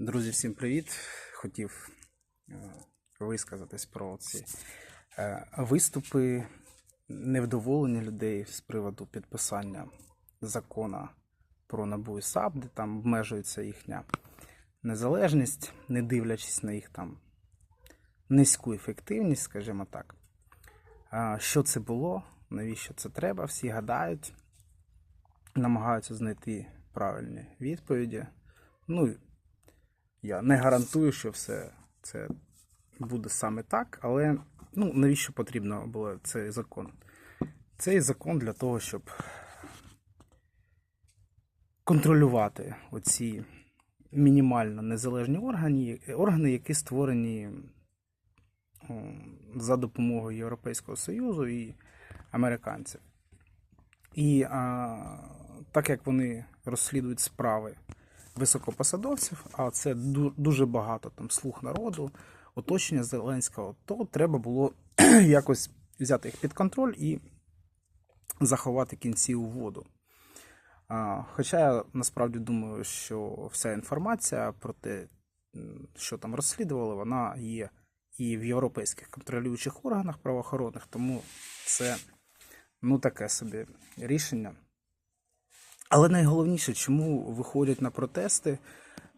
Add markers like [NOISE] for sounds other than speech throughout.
Друзі, всім привіт! Хотів е, висказатись про ці е, виступи невдоволення людей з приводу підписання закона про НАБУ і САП, де там обмежується їхня незалежність, не дивлячись на їх там низьку ефективність, скажімо так. Що це було? Навіщо це треба? Всі гадають, намагаються знайти правильні відповіді. Ну, я не гарантую, що все це буде саме так, але ну, навіщо потрібно було цей закон? Цей закон для того, щоб контролювати оці мінімально незалежні органи, органи, які створені за допомогою Європейського Союзу і американців. І а, так як вони розслідують справи високопосадовців, а це дуже багато там слуг народу, оточення Зеленського, то треба було [CLEARS THROAT] якось взяти їх під контроль і заховати кінці у воду. Хоча я насправді думаю, що вся інформація про те, що там розслідували, вона є і в європейських контролюючих органах правоохоронних, тому це ну таке собі рішення. Але найголовніше, чому виходять на протести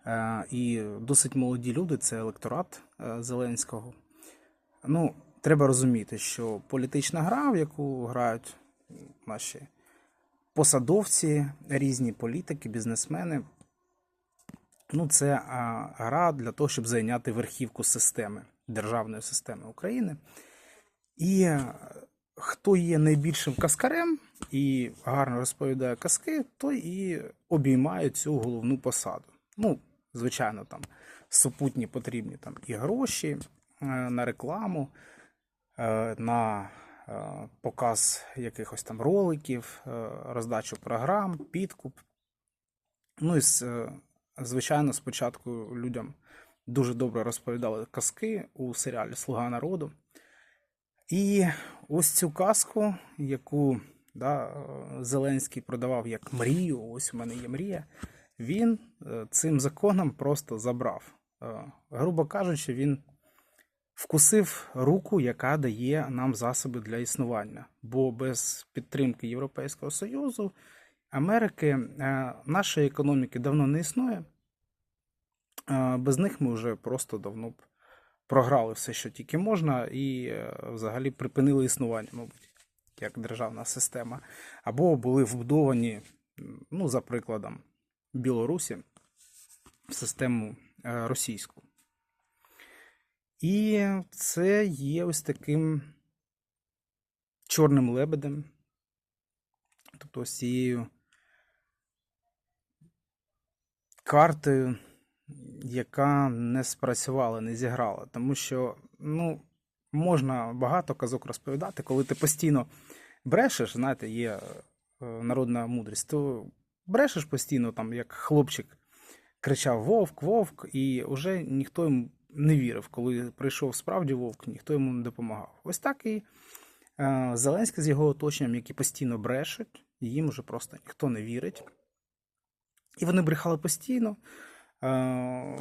е, і досить молоді люди, це електорат е, Зеленського. Ну, треба розуміти, що політична гра, в яку грають наші посадовці, різні політики, бізнесмени, ну, це а, гра для того, щоб зайняти верхівку системи, державної системи України. І е, хто є найбільшим каскарем і гарно розповідає казки, той і обіймає цю головну посаду. Ну, звичайно, там супутні потрібні там і гроші е, на рекламу, е, на е, показ якихось там роликів, роздачу програм, підкуп. Ну і звичайно, спочатку людям дуже добре розповідали казки у серіалі Слуга народу. І ось цю казку, яку да, Зеленський продавав як мрію, ось у мене є мрія, він е, цим законом просто забрав. Е, Грубо кажучи, він вкусив руку, яка дає нам засоби для існування. Бо без підтримки Європейського Союзу, Америки, е, нашої економіки давно не існує. Без них ми вже просто давно б програли все, що тільки можна, і взагалі припинили існування, мабуть, як державна система, або були вбудовані, ну, за прикладом, Білорусі в систему е, російську. І це є ось таким чорним лебедем, тобто ось цією картою, яка не спрацювала, не зіграла. Тому що ну, можна багато казок розповідати, коли ти постійно брешеш, знаєте, є е, народна мудрість, то брешеш постійно, там, як хлопчик кричав Вовк, Вовк, і вже ніхто йому не вірив. Коли прийшов справді Вовк, ніхто йому не допомагав. Ось так і е, Зеленський з його оточенням, які постійно брешуть, їм вже просто ніхто не вірить. І вони брехали постійно е,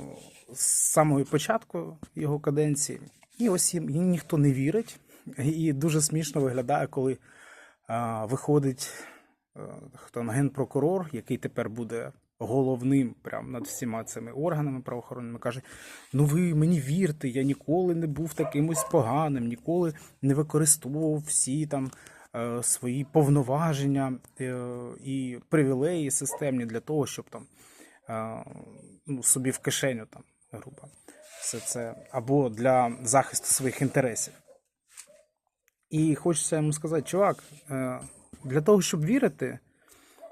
з самого початку його каденції. І ось їм, ніхто не вірить. І дуже смішно виглядає, коли е, виходить е, хто генпрокурор, який тепер буде головним прям над всіма цими органами правоохоронними, каже: Ну ви мені вірте, я ніколи не був таким ось поганим, ніколи не використовував всі там е, свої повноваження е, і привілеї системні для того, щоб там ну, собі в кишеню там, грубо, все це, або для захисту своїх інтересів. І хочеться йому сказати, чувак, е, для того, щоб вірити,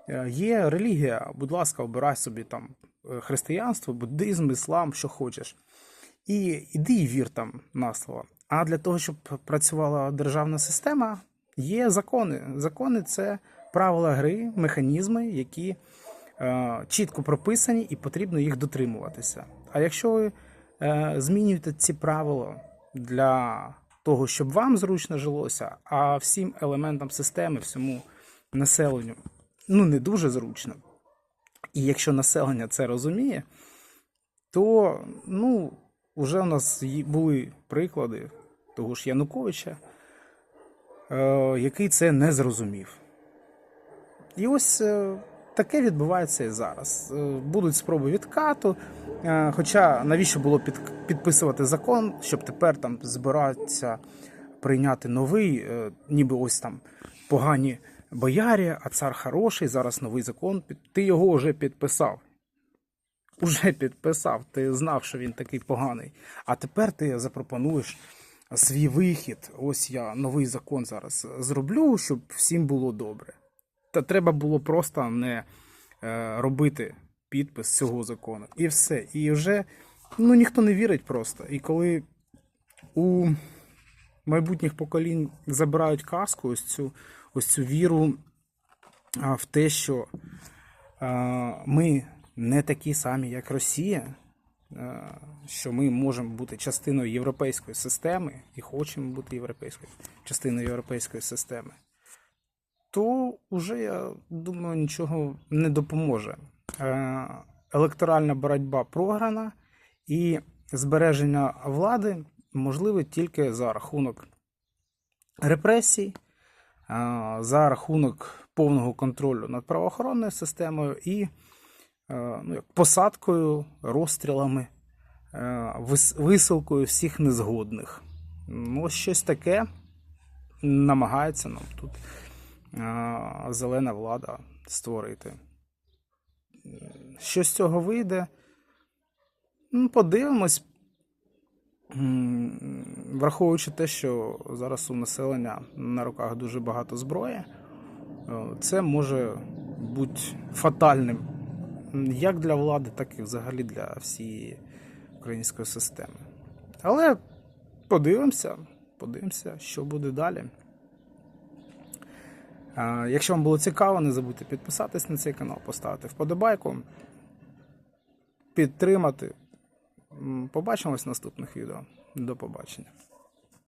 е, є релігія, будь ласка, обирай собі там е, християнство, буддизм, іслам, що хочеш. І іди і вір там на слово. А для того, щоб працювала державна система, є закони. Закони це правила гри, механізми, які е, чітко прописані і потрібно їх дотримуватися. А якщо е, ці правила для того, щоб вам зручно жилося, а всім елементам системи, всьому населенню, ну не дуже зручно. І якщо населення це розуміє, то ну, вже у нас були приклади того ж Януковича, е, який це не зрозумів. І ось е, таке відбувається і зараз. Будуть спроби відкату. Е, Хоча навіщо було під, підписувати закон, щоб тепер там збиратися прийняти новий, е, ніби ось там погані боярі, а цар хороший, зараз новий закон. Ти його вже підписав. Уже підписав, ти знав, що він такий поганий. А тепер ти запропонуєш свій вихід. Ось я новий закон зараз зроблю, щоб всім було добре. Та треба було просто не е, робити підпис цього закону. І все. І вже ну, ніхто не вірить просто. І коли у майбутніх поколінь забирають казку, ось цю, ось цю віру в те, що ми не такі самі, як Росія, що ми можемо бути частиною європейської системи і хочемо бути європейською частиною європейської системи, то вже, я думаю, нічого не допоможе. Е, Електоральна боротьба програна і збереження влади можливе тільки за рахунок репресій, е, за рахунок повного контролю над правоохоронною системою і е, ну, посадкою, розстрілами, висилкою всіх незгодних. Ну, щось таке намагається нам тут зелена влада створити. Що з цього вийде? Ну, подивимось. Враховуючи те, що зараз у населення на руках дуже багато зброї, е, це може бути фатальним як для влади, так і взагалі для всієї української системи. Але подивимося, подивимося, що буде далі. А, Якщо вам було цікаво, не забудьте підписатись на цей канал, поставити вподобайку, підтримати. Побачимось в наступних відео. До побачення.